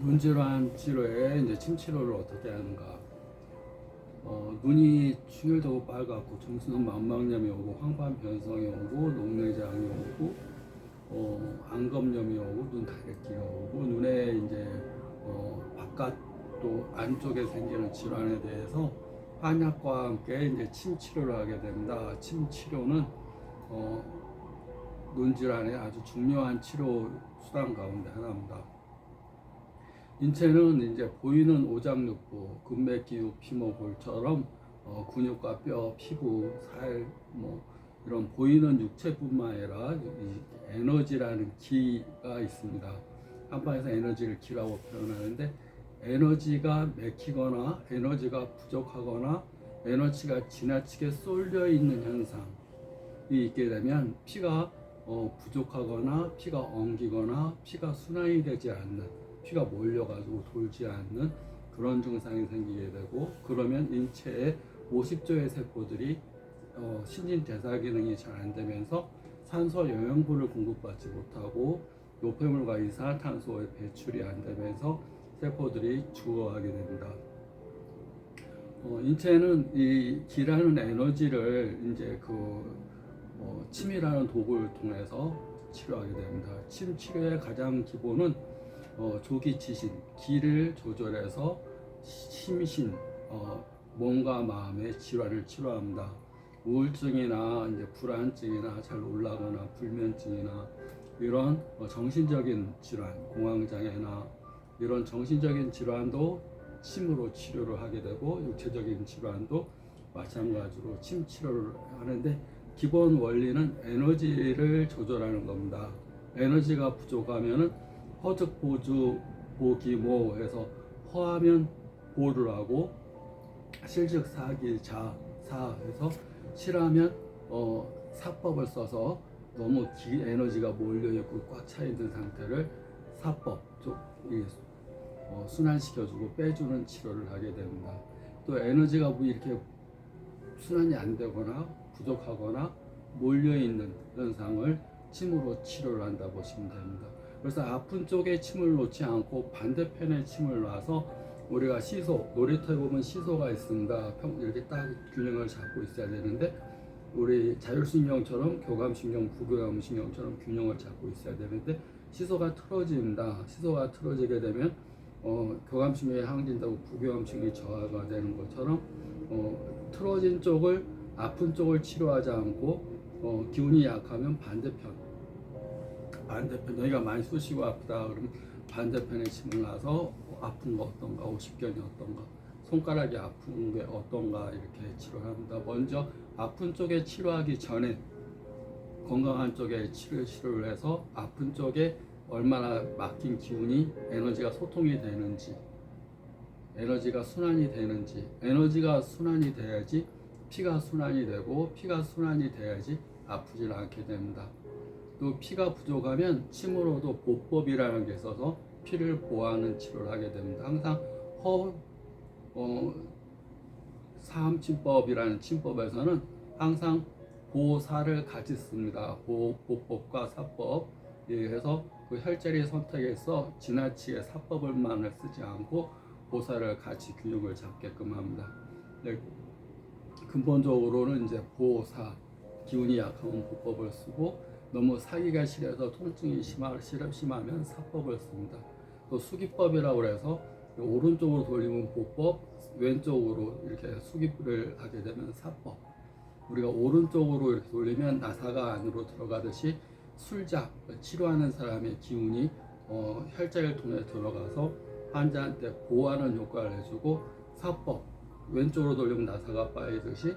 눈질환 치료에 이제 침 치료를 어떻게 하는가? 어, 눈이 충혈되고 빨갛고 정수는 망막염이 오고 황반 변성이 오고 녹내장이 오고 어, 안검염이 오고 눈 다래끼가 오고 눈에 이제 어, 바깥 또 안쪽에 생기는 질환에 대해서 한약과 함께 이제 침 치료를 하게 됩니다. 침 치료는 어, 눈 질환의 아주 중요한 치료 수단 가운데 하나입니다. 인체는 이제 보이는 오장육부, 근맥, 기육, 피모, 골처럼 어, 근육과 뼈, 피부, 살, 뭐 이런 보이는 육체뿐만 아니라 이 에너지라는 기가 있습니다. 한판에서 에너지를 기라고 표현하는데 에너지가 맥히거나 에너지가 부족하거나 에너지가 지나치게 쏠려 있는 현상이 있게 되면 피가 어, 부족하거나 피가 엉기거나 피가 순환이 되지 않는 피가 몰려가지고 돌지 않는 그런 증상이 생기게 되고 그러면 인체의 50조의 세포들이 어, 신진 대사 기능이 잘 안 되면서 산소 영양분을 공급받지 못하고 노폐물과 이산화탄소의 배출이 안 되면서 세포들이 죽어가게 됩니다. 어, 인체는 이 기라는 에너지를 이제 그 어, 침이라는 도구를 통해서 치료하게 됩니다. 침 치료의 가장 기본은 어, 조기 지신, 기를 조절해서 심신, 어, 몸과 마음의 질환을 치료합니다. 우울증이나 이제 불안증이나 잘 놀라거나 불면증이나 이런 어, 정신적인 질환, 공황장애나 이런 정신적인 질환도 침으로 치료를 하게 되고 육체적인 질환도 마찬가지로 침 치료를 하는데 기본 원리는 에너지를 조절하는 겁니다. 에너지가 부족하면은 허즉 보주 보기모 해서 허하면 보를 하고 실즉 사기 자사 해서 실하면 어, 사법을 써서 너무 기, 에너지가 몰려 있고 꽉 차 있는 상태를 사법 좀 이, 어, 순환시켜주고 빼주는 치료를 하게 됩니다. 또 에너지가 뭐 이렇게 순환이 안 되거나 부족하거나 몰려 있는 현상을 침으로 치료를 한다 보시면 됩니다. 그래서 아픈 쪽에 침을 놓지 않고 반대편에 침을 놔서 우리가 시소 놀이터에 보면 시소가 있습니다. 평 이렇게 딱 균형을 잡고 있어야 되는데 우리 자율신경처럼 교감신경, 부교감신경처럼 균형을 잡고 있어야 되는데 시소가 틀어집니다. 시소가 틀어지게 되면 어, 교감신경이 항진다고 부교감신경이 저하가 되는 것처럼 어, 틀어진 쪽을 아픈 쪽을 치료하지 않고 어, 기운이 약하면 반대편 반대편 여기가 많이 쑤시고 아프다 그러면 반대편에 침을 놔서 아픈 거 어떤가 오십견이 어떤가 손가락이 아픈 게 어떤가 이렇게 치료합니다. 먼저 아픈 쪽에 치료하기 전에 건강한 쪽에 치료 치료를 해서 아픈 쪽에 얼마나 막힌 기운이 에너지가 소통이 되는지 에너지가 순환이 되는지 에너지가 순환이 돼야지 피가 순환이 되고 피가 순환이 돼야지 아프질 않게 됩니다. 또 피가 부족하면 침으로도 보법이라는 게 있어서 피를 보호하는 치료를 하게 됩니다. 항상 허 어, 사암침법이라는 침법에서는 항상 보사를 같이 씁니다. 보, 보법과 사법 예, 해서 그 혈자리 선택에서 지나치게 사법을만을 쓰지 않고 보사를 같이 균형을 잡게끔 합니다. 네, 근본적으로는 이제 보사 기운이 약하면 보법을 쓰고 너무 사기가 심해서 통증이 심하, 심하면 사법을 씁니다. 또 수기법이라고 해서 오른쪽으로 돌리면 보법, 왼쪽으로 이렇게 수기를 하게 되면 사법. 우리가 오른쪽으로 이렇게 돌리면 나사가 안으로 들어가듯이 술작 치료하는 사람의 기운이 어, 혈자를 통해 들어가서 환자한테 보호하는 효과를 해주고 사법 왼쪽으로 돌리면 나사가 빠지듯이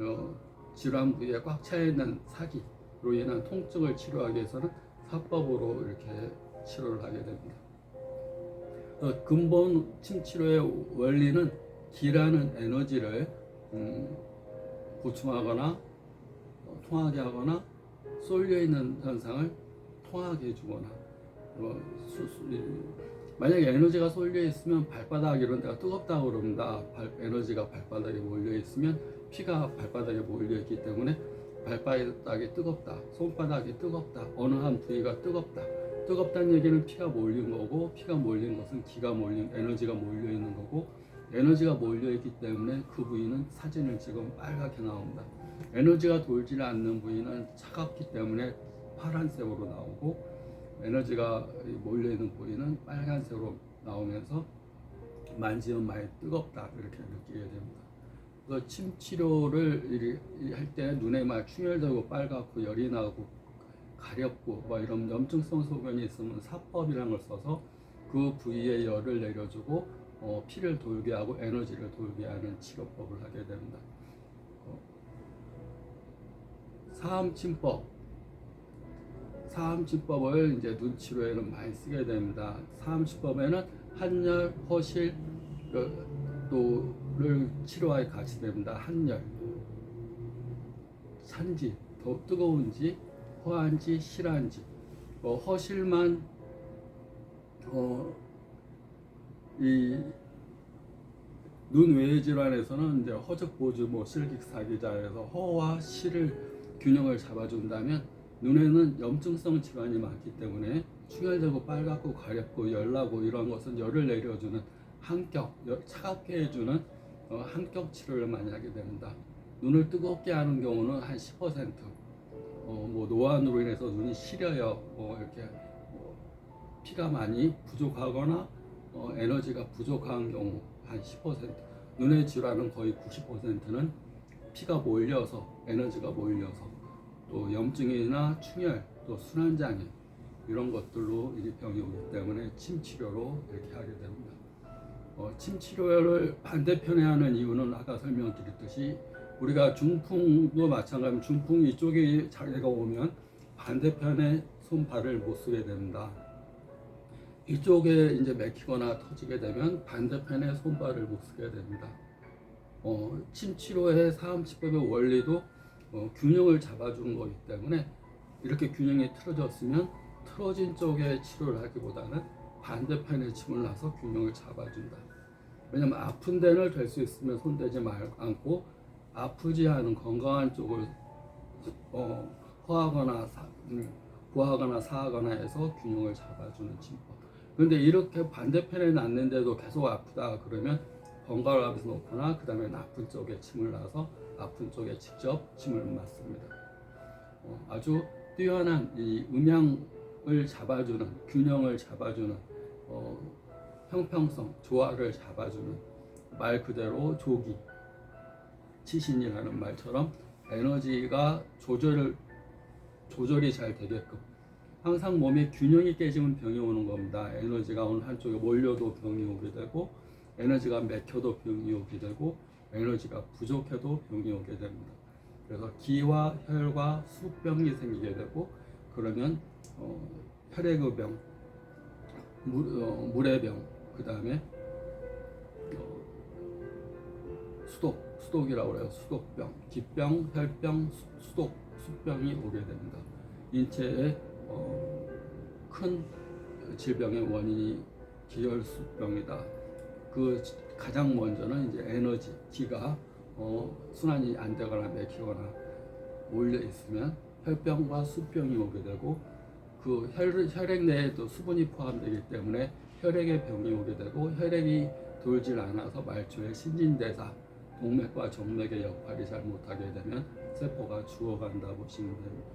어, 질환 부위에 꽉 차 있는 사기 로 인한 통증을 치료하기 위해서는 사법으로 이렇게 치료를 하게 됩니다. 어, 근본 침치료의 원리는 기라는 에너지를 음, 보충하거나 어, 통하게 하거나 쏠려 있는 현상을 통하게 해주거나 어, 수, 수, 만약에 에너지가 쏠려 있으면 발바닥 이런 데가 뜨겁다 그럽니다. 발, 에너지가 발바닥에 몰려 있으면 피가 발바닥에 몰려 있기 때문에 발바닥이 뜨겁다, 손바닥이 뜨겁다, 어느 한 부위가 뜨겁다 뜨겁다는 얘기는 피가 몰린 거고 피가 몰린 것은 기가 몰린 에너지가 몰려 있는 거고 에너지가 몰려 있기 때문에 그 부위는 사진을 찍으면 빨갛게 나옵니다. 에너지가 돌지 않는 부위는 차갑기 때문에 파란색으로 나오고 에너지가 몰려 있는 부위는 빨간색으로 나오면서 만지면 많이 뜨겁다 이렇게 느끼게 됩니다. 그래서 침 치료를 할 때 눈에 막 충혈되고 빨갛고 열이 나고 가렵고 뭐 이런 염증성 소변이 있으면 사법이라는 걸 써서 그 부위에 열을 내려주고 어, 피를 돌게 하고 에너지를 돌게 하는 치료법을 하게 됩니다. 어, 사암침법 사암침법을 이제 눈 치료에는 많이 쓰게 됩니다. 사암침법에는 한열, 허실 그, 또를 치료하에 같이 됩니다. 한열, 산지, 더 뜨거운지, 허한지, 실한지, 뭐 허실만 어, 이눈 외의 질환에서는 이제 허적 보주, 뭐 실직사기자에서 허와 실을 균형을 잡아준다면 눈에는 염증성 질환이 많기 때문에 충혈되고 빨갛고 가렵고 열나고 이런 것은 열을 내려주는 한격, 열- 차갑게 해주는 어, 한격 치료를 많이 하게 됩니다. 눈을 뜨겁게 하는 경우는 한 10%, 어, 뭐 노안으로 인해서 눈이 시려요, 뭐 이렇게 뭐 피가 많이 부족하거나 어, 에너지가 부족한 경우 한 10%, 눈의 질환은 거의 90%는 피가 몰려서 에너지가 몰려서 또 염증이나 충혈, 또 순환장애 이런 것들로 이 병이 오기 때문에 침 치료로 이렇게 하게 됩니다. 어, 침 치료를 반대편에 하는 이유는 아까 설명드렸듯이 우리가 중풍도 마찬가지로 중풍 이쪽에 장애가 오면 반대편에 손발을 못 쓰게 됩니다. 이쪽에 이제 맥히거나 터지게 되면 반대편에 손발을 못 쓰게 됩니다. 어, 침 치료의 사암치법의 원리도 어, 균형을 잡아주는 거기 때문에 이렇게 균형이 틀어졌으면 틀어진 쪽에 치료를 하기보다는 반대편에 침을 놔서 균형을 잡아준다. 왜냐면 아픈 데는 될수 있으면 손대지 말 않고 아프지 않은 건강한 쪽을 어, 허하거나 사, 음, 구하거나 사하거나 해서 균형을 잡아주는 침법. 그런데 이렇게 반대편에 놨는데도 계속 아프다 그러면 번갈아 가면서 놓거나 그 다음에 나쁜 쪽에 침을 놔서 아픈 쪽에 직접 침을 맞습니다. 어, 아주 뛰어난 이 음양을 잡아주는 균형을 잡아주는 어, 형평성 조화를 잡아주는 말 그대로 조기 치신이라는 말처럼 에너지가 조절 조절이 잘 되게끔 항상 몸의 균형이 깨지면 병이 오는 겁니다. 에너지가 어느 한쪽에 몰려도 병이 오게 되고 에너지가 맥혀도 병이 오게 되고 에너지가 부족해도 병이 오게 됩니다. 그래서 기와 혈과 수병이 생기게 되고 그러면 어, 혈액의 병, 물, 어, 물의 병, 그 다음에 어, 수독, 수독이라고 그래요. 수독병, 기병, 혈병, 수- 수독, 수병이 오게 됩니다. 인체에 어, 큰 질병의 원인이 기혈수병이다. 그 가장 먼저는 이제 에너지, 기가 어, 순환이 안 되거나 맥히거나 몰려 있으면 혈병과 수병이 오게 되고 그 혈, 혈액 내에도 수분이 포함되기 때문에 혈액의 병이 오게 되고 혈액이 돌질 않아서 말초의 신진대사 동맥과 정맥의 역할이 잘 못하게 되면 세포가 죽어간다 보시면 됩니다.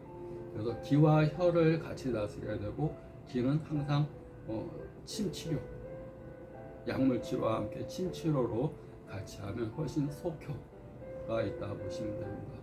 그래서 기와 혈을 같이 다스려야 되고 기는 항상 어, 침 치료, 약물 치료와 함께 침 치료로 같이 하면 훨씬 속효가 있다 보시면 됩니다.